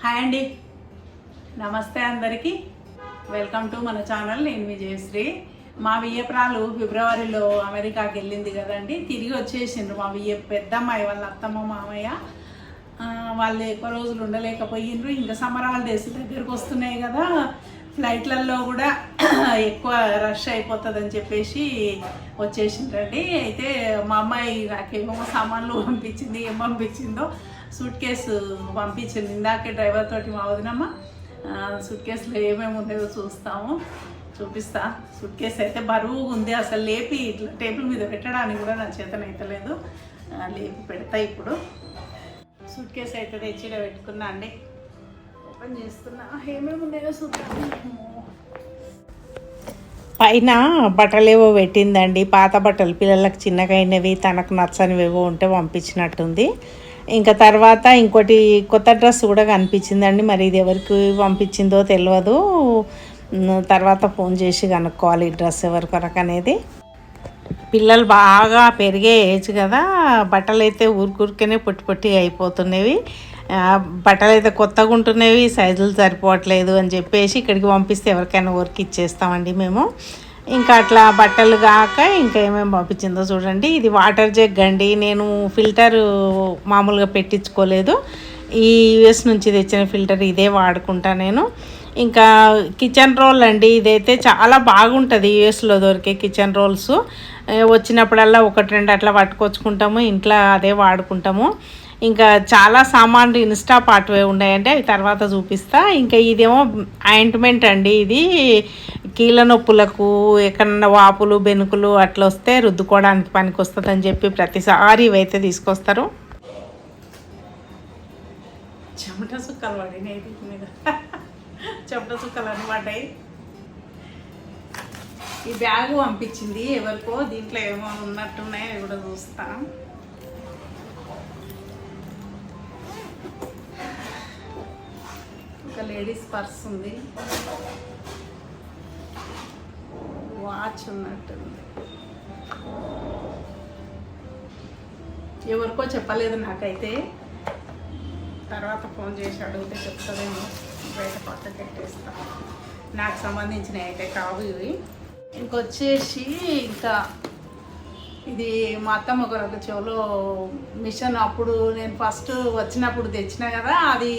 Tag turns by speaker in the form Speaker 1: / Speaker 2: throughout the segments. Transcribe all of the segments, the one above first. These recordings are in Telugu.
Speaker 1: హాయ్ అండి. నమస్తే అందరికీ. వెల్కమ్ టు మన ఛానల్. నేను విజయశ్రీ మా వియ్యప్రాలు ఫిబ్రవరిలో అమెరికాకి వెళ్ళింది కదండి. తిరిగి వచ్చేసిండ్రు మా వియ్య పెద్దమ్మాయి వాళ్ళ అత్తమ్మ మామయ్య. వాళ్ళు ఎక్కువ రోజులు ఉండలేకపోయిండ్రు ఇంకా సమ్మర్ హాలిడేస్ దగ్గరకు వస్తున్నాయి కదా. ఫ్లైట్లలో కూడా ఎక్కువ రష్ అయిపోతుందని చెప్పేసి వచ్చేసిండ్రండి. అయితే మా అమ్మాయి నాకేమో సామాన్లు పంపించింది ఏం పంపించిందో సూట్ కేసు పంపించింది. ఇందాకే డ్రైవర్ తోటి మా వదినమ్మ సూట్ కేసులో ఏమేమి ఉన్నాయో చూస్తాము. చూపిస్తా. సూట్ కేసు అయితే బరువు ఉంది. అసలు లేపి ఇట్లా టేబుల్ మీద పెట్టడానికి కూడా నా చేతనైతలేదు లేపి పెడతా ఇప్పుడు. సూట్ కేసు అయితే తెచ్చి ఈడ పెట్టుకున్నా అండి. ఓపెన్ చేస్తున్నా. ఏమేమి ఉన్నాయో చూద్దాం.
Speaker 2: పైన బట్టలేవో పెట్టిందండి. పాత బట్టలు పిల్లలకు చిన్నగా అయినవి తనకు నచ్చనివేవో ఉంటే పంపించినట్టుంది. ఇంకా తర్వాత ఇంకోటి కొత్త డ్రెస్ కూడా కనిపించిందండి. మరి ఇది ఎవరికి పంపించిందో తెలియదు తర్వాత ఫోన్ చేసి కనుక్కోవాలి ఈ డ్రెస్ ఎవరి కొరకు అనేది. పిల్లలు బాగా పెరిగే ఏజ్ కదా బట్టలు అయితే ఊరికూరికనే పొట్టి పొట్టి అయిపోతున్నవి. బట్టలు అయితే కొత్తగా ఉంటున్నవి సైజులు సరిపోవట్లేదు అని చెప్పేసి ఇక్కడికి పంపిస్తే ఎవరికైనా వర్క్ ఇచ్చేస్తామండి మేము. ఇంకా అట్లా బట్టలు కాక ఇంకా ఏమేమి పంపించిందో చూడండి. ఇది వాటర్ జగ్ అండి. నేను ఫిల్టర్ మామూలుగా పెట్టించుకోలేదు. ఈ యుఎస్ నుంచి తెచ్చిన ఫిల్టర్ ఇదే వాడుకుంటా నేను. ఇంకా కిచెన్ రోల్ అండి. ఇదైతే చాలా బాగుంటుంది యూఎస్లో దొరికే కిచెన్ రోల్స్. వచ్చినప్పుడల్లా ఒకటి రెండు అట్లా పట్టుకొచ్చుకుంటాము. ఇంట్లో అదే వాడుకుంటాము. ఇంకా చాలా సామాన్లు ఇన్స్టా పార్ట్వే ఉన్నాయండి. అవి తర్వాత చూపిస్తా. ఇంకా ఇదేమో ఆయింట్మెంట్ అండి. ఇది కీళ్ళ నొప్పులకు ఎక్కడన్నా వాపులు బెనుకులు అట్లా వస్తే రుద్దుకోవడానికి పనికి వస్తుంది అని చెప్పి ప్రతిసారి ఇవైతే తీసుకొస్తారు.
Speaker 1: చెమట సుక్కలు పడినాయి మీద. చెమట సుక్కలు అని పడ్డాయి. ఈ బ్యాగ్ పంపించింది ఎవరికో దీంట్లో ఏమో ఉన్నట్టున్నాయో అవి కూడా చూస్తా. ఒక లేడీస్ పర్స్ ఉంది. వాచ్ ఉన్నట్టుంది ఎవరికో చెప్పలేదు నాకైతే. తర్వాత ఫోన్ చేసి అడిగితే చెప్తుందేమో బయట పక్కకి పెట్టేస్తా నాకు సంబంధించినవి అయితే కావు ఇవి. ఇంకొచ్చేసి ఇంకా ఇది మా అత్తమ్మ ఒక చెవులో మిషన్ అప్పుడు నేను ఫస్ట్ వచ్చినప్పుడు తెచ్చిన కదా అది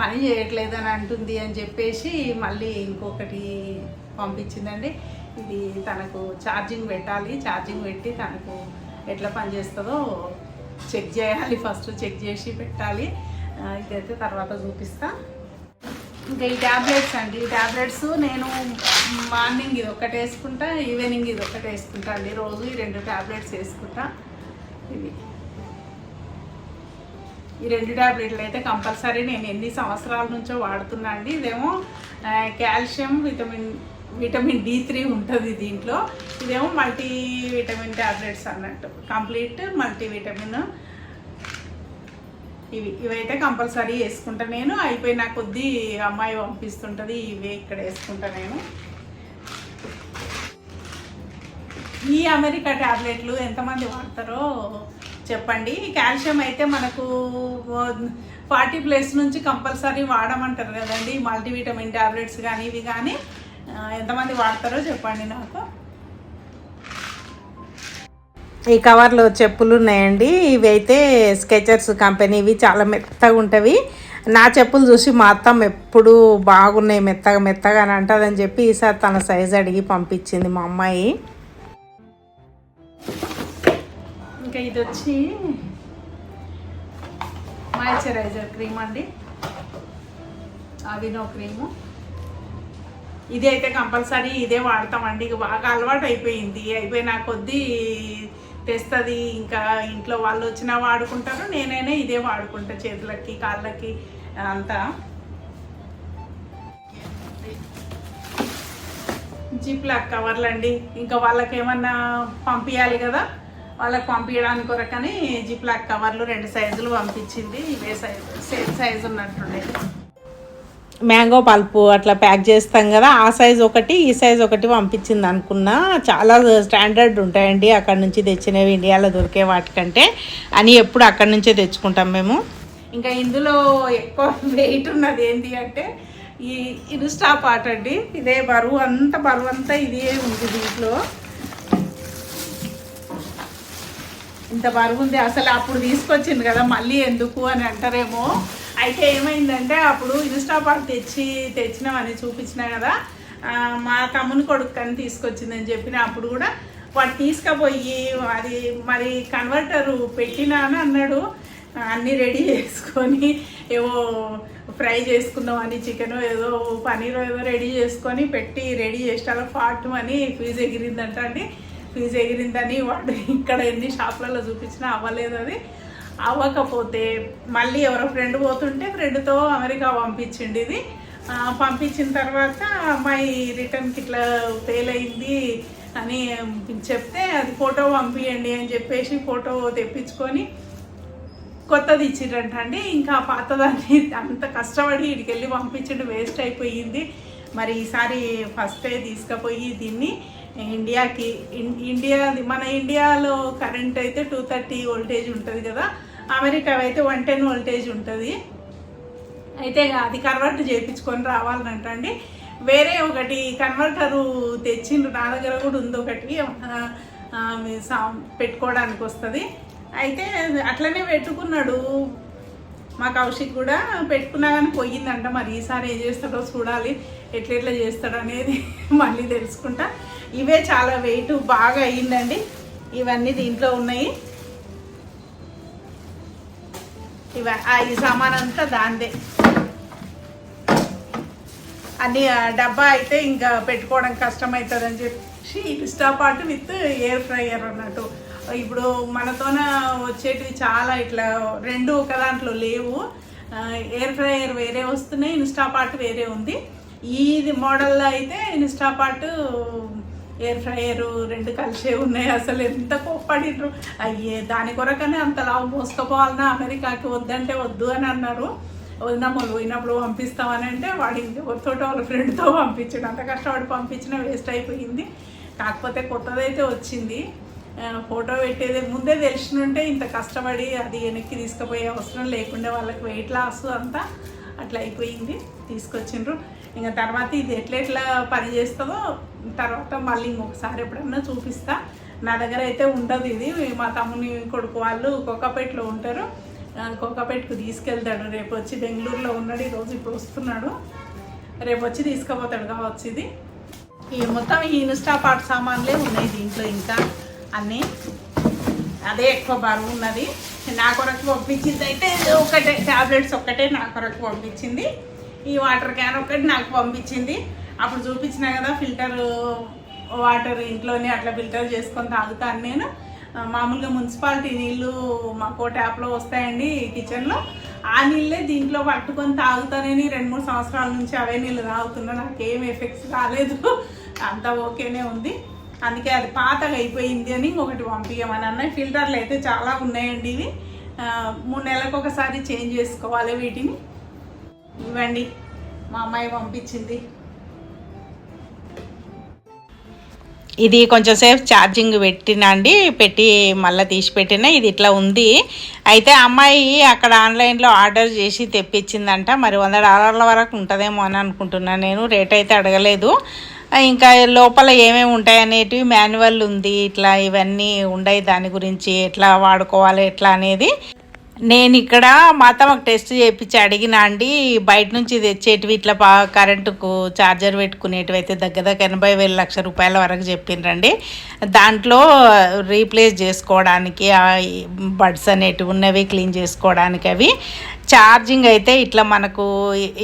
Speaker 1: పని చేయట్లేదు అని అంటుంది అని చెప్పేసి మళ్ళీ ఇంకొకటి పంపించిందండి. ఇది తనకు ఛార్జింగ్ పెట్టాలి ఛార్జింగ్ పెట్టి తనకు ఎట్లా పని చేస్తుందో చెక్ చేయాలి ఫస్ట్ చెక్ చేసి పెట్టాలి. ఇదైతే తర్వాత చూపిస్తా. ఇంకా ఈ ట్యాబ్లెట్స్ అండి ఈ ట్యాబ్లెట్స్ నేను మార్నింగ్ ఇది ఒకటి వేసుకుంటా ఈవినింగ్ ఇది ఒకటి వేసుకుంటా అండి. రోజు ఈ రెండు ట్యాబ్లెట్స్ వేసుకుంటా. ఇవి. ఈ రెండు ట్యాబ్లెట్లు అయితే కంపల్సరీ నేను ఎన్ని సంవత్సరాల నుంచో వాడుతున్నా అండి. ఇదేమో calcium vitamin vitamin D three ఉంటుంది దీంట్లో. ఇదేమో మల్టీ విటమిన్ ట్యాబ్లెట్స్ అన్నట్టు. కంప్లీట్ మల్టీ విటమిన్ ఇవి ఇవైతే కంపల్సరీ వేసుకుంటా నేను. అయిపోయిన కొద్దీ అమ్మాయి పంపిస్తుంటుంది ఇవే ఇక్కడ వేసుకుంటా నేను. ఈ అమెరికా ట్యాబ్లెట్లు ఎంతమంది వాడతారో చెప్పండి. కాల్షియం అయితే మనకు ఫార్టీ ప్లస్ నుంచి కంపల్సరీ వాడమంటారు కదండి. మల్టీవిటమిన్ ట్యాబ్లెట్స్ కానీ ఇవి కానీ ఎంతమంది వాడతారో చెప్పండి నాకు.
Speaker 2: ఈ కవర్లో చెప్పులు ఉన్నాయండి. ఇవి అయితే స్కెచర్స్ కంపెనీవి చాలా మెత్తగా ఉంటవి. నా చెప్పులు చూసి మా అత్తమ్మ ఎప్పుడు బాగున్నాయి మెత్తగా మెత్తగా అని అంటదని చెప్పి ఈసారి తన సైజ్ అడిగి పంపించింది మా అమ్మాయి.
Speaker 1: ఇంకా ఇది వచ్చి మాయిశ్చరైజర్ క్రీమ్ అండి. Aveeno cream. ఇది అయితే కంపల్సరీ ఇదే వాడతామండి. ఇక బాగా అలవాటు అయిపోయింది. అయిపోయిన కొద్దీ తెస్తుంది. ఇంకా ఇంట్లో వాళ్ళు వచ్చినా వాడుకుంటారు. నేనైనా ఇదే వాడుకుంటా చేతులకి కాళ్ళకి అంతా. జిప్ లాక్ కవర్లు అండి ఇంకా వాళ్ళకి ఏమన్నా పంపించాలి కదా? వాళ్ళకి పంపించడానికి కొరకని జిప్ లాక్ కవర్లు రెండు సైజులు పంపించింది. ఇవే సైజు సేమ్ సైజు ఉన్నట్టుండే
Speaker 2: మ్యాంగో పల్పు అట్లా ప్యాక్ చేస్తాం కదా ఆ సైజ్ ఒకటి ఈ సైజ్ ఒకటి పంపించింది అనుకున్నా. చాలా స్టాండర్డ్ ఉంటాయండి అక్కడ నుంచి తెచ్చినవి ఇండియాలో దొరికే వాటికంటే. అని ఎప్పుడు అక్కడి నుంచే తెచ్చుకుంటాం మేము.
Speaker 1: ఇంకా ఇందులో ఎక్కువ వెయిట్ ఉన్నది ఏంటి అంటే ఈ ఇన్స్టా పాట అండి. ఇదే బరువు అంత బరువు అంతా ఇదే ఉంది దీంట్లో. ఇంత బరువు ఉంది. అసలు అప్పుడు తీసుకొచ్చింది కదా మళ్ళీ ఎందుకు అని అంటారేమో. అయితే ఏమైందంటే అప్పుడు ఇన్స్టా పార్క్ తెచ్చి తెచ్చినామని చూపించినా కదా మా తమ్ముని కొడుకు అని తీసుకొచ్చిందని చెప్పిన అప్పుడు కూడా వాడు తీసుకుపోయి అది మరి కన్వర్టర్ పెట్టినా అని అన్నాడు. అన్నీ రెడీ చేసుకొని ఏవో ఫ్రై చేసుకుందాం అని చికెన్ ఏదో పనీర్ ఏదో రెడీ చేసుకొని పెట్టి రెడీ చేసేలా ఫాట్ అని ఫీజు ఎగిరిందంట అండి. ఫీజు ఎగిరిందని వాడు ఇక్కడ ఎన్ని షాపులలో చూపించినా అవ్వలేదు అది. అవ్వకపోతే మళ్ళీ ఎవరో ఫ్రెండ్ పోతుంటే ఫ్రెండ్తో అమెరికా పంపించిండి ఇది. పంపించిన తర్వాత అమ్మాయి రిటర్న్కి ఇట్లా ఫెయిల్ అయింది అని చెప్తే అది ఫోటో పంపించండి అని చెప్పేసి ఫోటో తెప్పించుకొని కొత్తది ఇచ్చిండ్రంట అండి. ఇంకా పాతదాన్ని అంత కష్టపడి ఇక్కడికి వెళ్ళి పంపించండి వేస్ట్ అయిపోయింది. మరి ఈసారి ఫస్టే తీసుకుపోయి దీన్ని ఇండియాకి ఇన్- ఇండియా మన ఇండియాలో కరెంట్ అయితే టూ థర్టీ వోల్టేజ్ ఉంటుంది కదా. అమెరికా అయితే వన్ టెన్ వోల్టేజ్ ఉంటుంది. అయితే అది కన్వర్ట్ చేయించుకొని రావాలంట అండి. వేరే ఒకటి కన్వర్టరు తెచ్చిండ్రు నా దగ్గర కూడా ఉంది ఒకటి. పెట్టుకోవడానికి వస్తుంది. అయితే అట్లనే పెట్టుకున్నాడు. మా కౌశిక్ కూడా పెట్టుకున్నా కానీ పోయిందంట. మరి ఈసారి ఏం చేస్తాడో చూడాలి. ఎట్లా ఎట్లా చేస్తాడో అనేది మళ్ళీ తెలుసుకుంటా. ఇవే చాలా వెయిట్ బాగా అయ్యిందండి. ఇవన్నీ దీంట్లో ఉన్నాయి. ఇవ ఈ సామాన్ అంతా దాందే. అన్ని డబ్బా అయితే ఇంకా పెట్టుకోవడం కష్టం అవుతుంది అని చెప్పి ఇన్స్టా పాటు విత్ ఎయిర్ ఫ్రైయర్ అన్నట్టు. ఇప్పుడు మనతోన వచ్చేటివి చాలా ఇట్లా రెండు ఒక దాంట్లో లేవు. ఎయిర్ ఫ్రైయర్ వేరే వస్తున్నాయి ఇన్స్టాపార్ట్ వేరే ఉంది. ఈ మోడల్లో అయితే ఇన్స్టాపార్ట్ ఎయిర్ ఫ్రైయర్ రెండు కలిసే ఉన్నాయి. అసలు ఎంత కోప్పడిండ్రు అయ్యే దాని కొరకనే అంత లావు మోసుకుపోవాలన్నా అమెరికాకి వద్దంటే వద్దు అని అన్నారు. వదినమ్మలు పోయినప్పుడు పంపిస్తామని అంటే వాడి తోట వాళ్ళ ఫ్రెండ్తో పంపించాడు. అంత కష్టపడి పంపించినా వేస్ట్ అయిపోయింది. కాకపోతే కొత్తదైతే వచ్చింది. ఫోటో పెట్టేది ముందే తెలిసినుంటే ఇంత కష్టపడి అది వెనక్కి తీసుకుపోయే అవసరం లేకుండా వాళ్ళకి వెయిట్ లాస్ అంతా అట్లా అయిపోయింది. తీసుకొచ్చిండ్రు. ఇంకా తర్వాత ఇది ఎట్లా ఎట్లా పని చేస్తుందో తర్వాత మళ్ళీ ఇంకొకసారి ఎప్పుడన్నా చూపిస్తా. నా దగ్గర అయితే ఉండదు ఇది. మా తమ్ముని కొడుకు వాళ్ళు కోకాపేటలో ఉంటారు. కోకాపేటకు తీసుకెళ్తాడు. రేపు వచ్చి బెంగళూరులో ఉన్నాడు. ఈరోజు ఇప్పుడు వస్తున్నాడు. రేపు వచ్చి తీసుకుపోతాడు కావచ్చు ఇది. ఈ మొత్తం ఈ ఇన్స్టా సామాన్లే ఉన్నాయి దీంట్లో ఇంకా అన్నీ. అదే ఎక్కువ బరువు ఉన్నది. నా కొరకు పంపించింది అయితే ఒకటే ట్యాబ్లెట్స్ ఒక్కటే నా కొరకు పంపించింది. ఈ వాటర్ క్యాన్ ఒకటి నాకు పంపించింది. అప్పుడు చూపించిన కదా ఫిల్టర్ వాటర్ ఇంట్లోనే అట్లా ఫిల్టర్ చేసుకొని తాగుతాను నేను. మామూలుగా మున్సిపాలిటీ నీళ్ళు మాకు ట్యాప్లో వస్తాయండి కిచెన్లో. ఆ నీళ్ళే దీంట్లో పట్టుకొని తాగుతానని రెండు మూడు సంవత్సరాల నుంచి అవే నీళ్ళు తాగుతున్నా. నాకేం ఎఫెక్ట్స్ రాలేదు. అంతా ఓకేనే ఉంది. అందుకే అది పాతగా అయిపోయింది అని ఇంకొకటి పంపించమని అన్న. ఫిల్టర్లు అయితే చాలా ఉన్నాయండి ఇవి. మూడు నెలలకు ఒకసారి చేంజ్ చేసుకోవాలి వీటిని. ఇవ్వండి. మా అమ్మాయి పంపించింది.
Speaker 2: ఇది కొంచెం సేపు ఛార్జింగ్ పెట్టిన అండి పెట్టి మళ్ళీ తీసి పెట్టిన ఇది ఇట్లా ఉంది. అయితే అమ్మాయి అక్కడ ఆన్లైన్లో ఆర్డర్ చేసి తెప్పించిందంట. మరి వంద డాలర్ల వరకు ఉంటుందేమో అని అనుకుంటున్నాను నేను రేట్ అయితే అడగలేదు. ఇంకా లోపల ఏమేమి ఉంటాయి అనేటివి మాన్యువల్ ఉంది ఇట్లా ఇవన్నీ ఉండయి. దాని గురించి ఎట్లా వాడుకోవాలి ఎట్లా అనేది నేను ఇక్కడ మా అత్తమ్మకు టెస్ట్ చేయించి అడిగిన అండి బయట నుంచి తెచ్చేటివి ఇట్లా కరెంటుకు ఛార్జర్ పెట్టుకునేటివి అయితే దగ్గర దగ్గర ఎనభై వేల లక్ష రూపాయల వరకు చెప్పిండ్రండి దాంట్లో రీప్లేస్ చేసుకోవడానికి బడ్స్ అనేటివి ఉన్నవి క్లీన్ చేసుకోవడానికి అవి. ఛార్జింగ్ అయితే ఇట్లా మనకు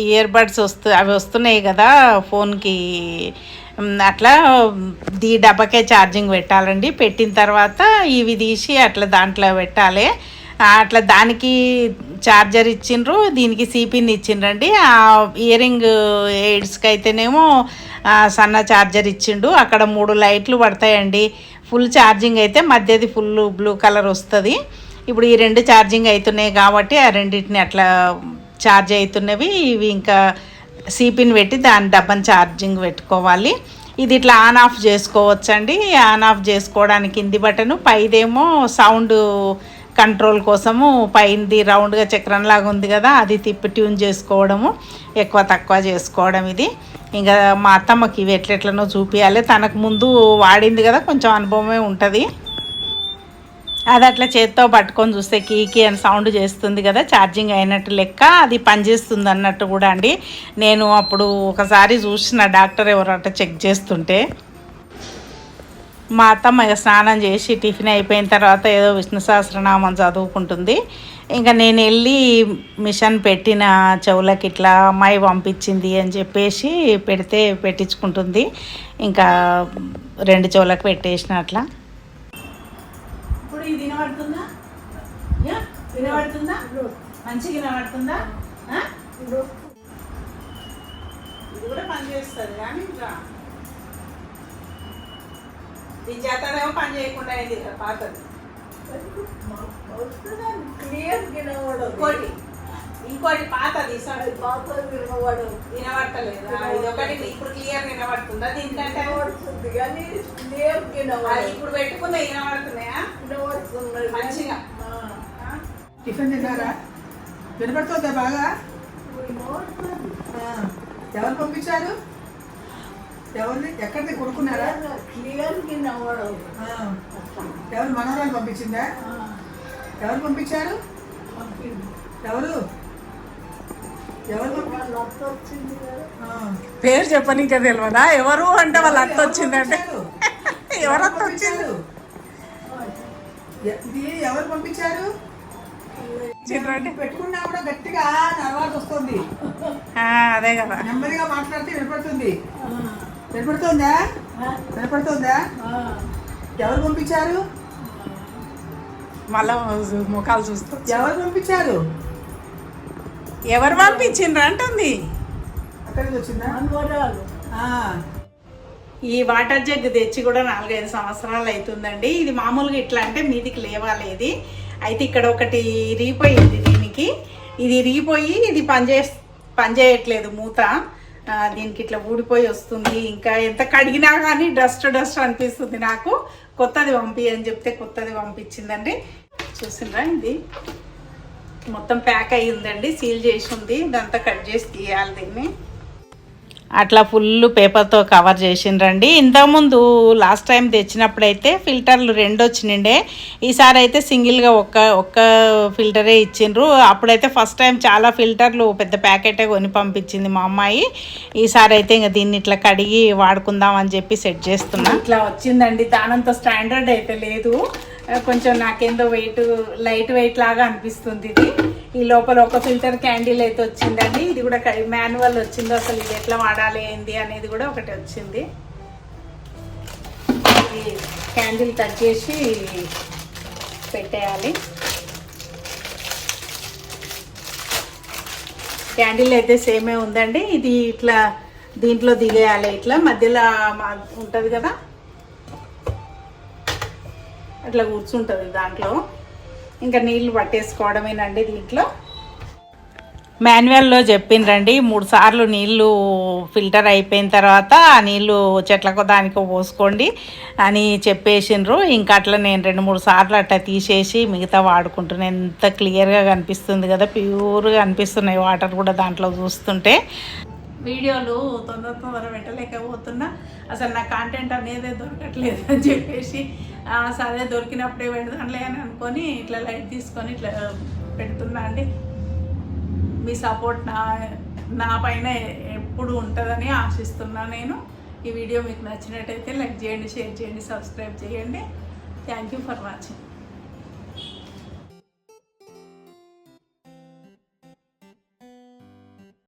Speaker 2: ఇయర్ బడ్స్ వస్తు అవి వస్తున్నాయి కదా ఫోన్కి. అట్లా దీ డబ్బాకే ఛార్జింగ్ పెట్టాలండి. పెట్టిన తర్వాత ఇవి తీసి అట్లా దాంట్లో పెట్టాలి. అట్లా దానికి ఛార్జర్ ఇచ్చిండ్రు దీనికి సిపిన్ ఇచ్చిండ్రండి. ఆ ఇయరింగ్ ఎయిడ్స్కి అయితేనేమో సన్న చార్జర్ ఇచ్చిండు. అక్కడ మూడు లైట్లు పడతాయండి. ఫుల్ ఛార్జింగ్ అయితే మధ్యది ఫుల్ బ్లూ కలర్ వస్తుంది. ఇప్పుడు ఈ రెండు ఛార్జింగ్ అవుతున్నాయి కాబట్టి ఆ రెండింటిని అట్లా ఛార్జ్ అవుతున్నవి ఇవి ఇంకా సిపిన్ పెట్టి దాని డబ్బని ఛార్జింగ్ పెట్టుకోవాలి. ఇది ఇట్లా ఆన్ ఆఫ్ చేసుకోవచ్చండి. ఆన్ ఆఫ్ చేసుకోవడానికి కింది బటను పైదేమో సౌండ్ కంట్రోల్ కోసము పైనది రౌండ్గా చక్రం లాగా ఉంది కదా అది తిప్పి ట్యూన్ చేసుకోవడము ఎక్కువ తక్కువ చేసుకోవడం ఇది. ఇంకా మా అత్తమ్మకి ఇవి ఎట్లెట్లనో చూపించాలి తనకు ముందు వాడింది కదా కొంచెం అనుభవమే ఉంటుంది. అది అట్లా చేత్తో పట్టుకొని చూస్తే కీకి అని సౌండ్ చేస్తుంది కదా ఛార్జింగ్ అయినట్టు లెక్క అది పనిచేస్తుంది అన్నట్టు కూడా అండి. నేను అప్పుడు ఒకసారి చూసిన డాక్టర్ ఎవరట చెక్ చేస్తుంటే మా అత్తమ్మ ఇక స్నానం చేసి టిఫిన్ అయిపోయిన తర్వాత ఏదో విష్ణు సహస్రనామం చదువుకుంటుంది. ఇంకా నేను వెళ్ళి మిషన్ పెట్టిన చెవులకి ఇట్లా అమ్మాయి పంపించింది అని చెప్పేసి పెడితే పెట్టించుకుంటుంది. ఇంకా రెండు చెవులకు పెట్టేసిన అట్లా.
Speaker 1: ఇప్పుడు ఇది వినబడుతుందా? యా? వినబడుతుందా? మంచిగా వినబడుతుందా? ఆ? ఇది కూడా పనిచేస్తుంది కానీ ఇంకా ఈ చేతనేమో పని చేయకుండా అయింది పాతది. ఇంకోటి ఇంకోటి పాతది సరే వినబడతలేదా. ఇది ఒకటి ఇప్పుడు క్లియర్ వినబడుతుందా దీనికంటే? అది ఇప్పుడు పెట్టుకున్న వినబడుతున్నాయా? మంచిగా. ఆ?
Speaker 3: టిఫిన్ తిన్నారా? వినపడుతుందా బాగా? ఆ, ఎవరు పంపించారు? ఎవరిని? ఎక్కడిది? కొనుక్కున్నారా? ఆ, ఎవరు మనవరాలు పంపించిందా? ఎవరు పంపించారు? ఎవరు? ఎవరు పంపి- ఆ,
Speaker 1: పేరు చెప్పని ఇంకా తెలియదా ఎవరు అంటే వాళ్ళ అత్త వచ్చిందంటే. ఎవరు అత్త వచ్చింది?
Speaker 3: ఎవరు పంపించారు. పెట్టుకున్నా కూడా గట్టిగా నర్వాస్ వస్తుంది.
Speaker 2: ఆ, అదే కదా.
Speaker 3: నెమ్మదిగా మాట్లాడితే వినపడుతుంది. వినపడుతుందా వినపడుతుందా ఎవరు పంపించారు?
Speaker 1: మళ్ళా ముఖాలు చూస్తూ
Speaker 3: ఎవరు పంపించారు?
Speaker 1: ఎవరు పంపించిండ్రు అంటుంది.
Speaker 3: అక్కడికి వచ్చిందా?
Speaker 1: ఈ వాటర్ జగ్ తెచ్చి కూడా నాలుగైదు సంవత్సరాలు అవుతుందండి ఇది మామూలుగా ఇట్లా అంటే మీదికి లేవాలి ఇది అయితే ఇక్కడ ఒకటి ఇరిగిపోయింది దీనికి. ఇది ఇరిగిపోయి ఇది పనిచే పనిచేయట్లేదు మూత. దీనికి ఇట్లా ఊడిపోయి వస్తుంది. ఇంకా ఎంత కడిగినా కానీ డస్ట్ డస్ట్ అనిపిస్తుంది నాకు. కొత్తది పంపి అని చెప్తే కొత్తది పంపించిందండి. చూసిండ్రా ఇది? మొత్తం ప్యాక్ అయ్యిందండి సీల్ చేసి ఉంది. ఇదంతా కట్ చేసి తీయాలి దీన్ని.
Speaker 2: అట్లా ఫుల్ పేపర్తో కవర్ చేసిండ్రండి. ఇంతకుముందు లాస్ట్ టైం తెచ్చినప్పుడైతే ఫిల్టర్లు రెండు వచ్చినండే. ఈసారి అయితే సింగిల్గా ఒక్క ఒక్క ఫిల్టరే ఇచ్చిండ్రు. అప్పుడైతే ఫస్ట్ టైం చాలా ఫిల్టర్లు పెద్ద ప్యాకెటే కొని పంపించింది మా అమ్మాయి. ఈసారి అయితే ఇంకా దీన్ని ఇట్లా కడిగి వాడుకుందాం అని చెప్పి సెట్ చేస్తున్నా.
Speaker 1: ఇట్లా వచ్చిందండి. దానంత స్టాండర్డ్ అయితే లేదు. కొంచెం నాకేందో వెయిట్ లైట్ వెయిట్ లాగా అనిపిస్తుంది ఇది. ఈ లోపల ఒక ఫిల్టర్ క్యాండిల్ అయితే వచ్చిందండి. ఇది కూడా మాన్యువల్ వచ్చింది. అసలు ఇది ఎట్లా వాడాలి ఏంది అనేది కూడా ఒకటి వచ్చింది. ఈ క్యాండిల్ కట్ చేసి పెట్టేయాలి. క్యాండిల్ అయితే సేమే ఉందండి. ఇది ఇట్లా దీంట్లో దిగేయాలి ఇట్లా. మధ్యలో మా- కదా? అట్లా కూర్చుంటుంది దాంట్లో. ఇంకా నీళ్ళు పట్టేసుకోవడమేనండి దీంట్లో.
Speaker 2: మాన్యువల్లో చెప్పిండ్రండి మూడు సార్లు నీళ్ళు ఫిల్టర్ అయిపోయిన తర్వాత ఆ నీళ్ళు చెట్లకు దానికో పోసుకోండి అని చెప్పేసిండ్రు. ఇంకా అట్లా నేను రెండు మూడు సార్లు అట్లా తీసేసి మిగతా వాడుకుంటున్నాను ఎంత క్లియర్గా కనిపిస్తుంది కదా ప్యూర్గా అనిపిస్తున్నాయి వాటర్ కూడా దాంట్లో చూస్తుంటే.
Speaker 1: వీడియోలు తొందర తొందర పెట్టలేకపోతున్నా. అసలు నా కాంటెంట్ అనేది దొరకట్లేదు అని చెప్పేసి సరే దొరికినప్పుడే పెడదాంలే అని అనుకొని ఇట్లా లైట్ తీసుకొని ఇట్లా పెడుతున్నా అండి. మీ సపోర్ట్ నా నా పైన ఎప్పుడు ఉంటుందని ఆశిస్తున్నా నేను. ఈ వీడియో మీకు నచ్చినట్టయితే లైక్ చేయండి షేర్ చేయండి సబ్స్క్రైబ్ చేయండి. Thank you for watching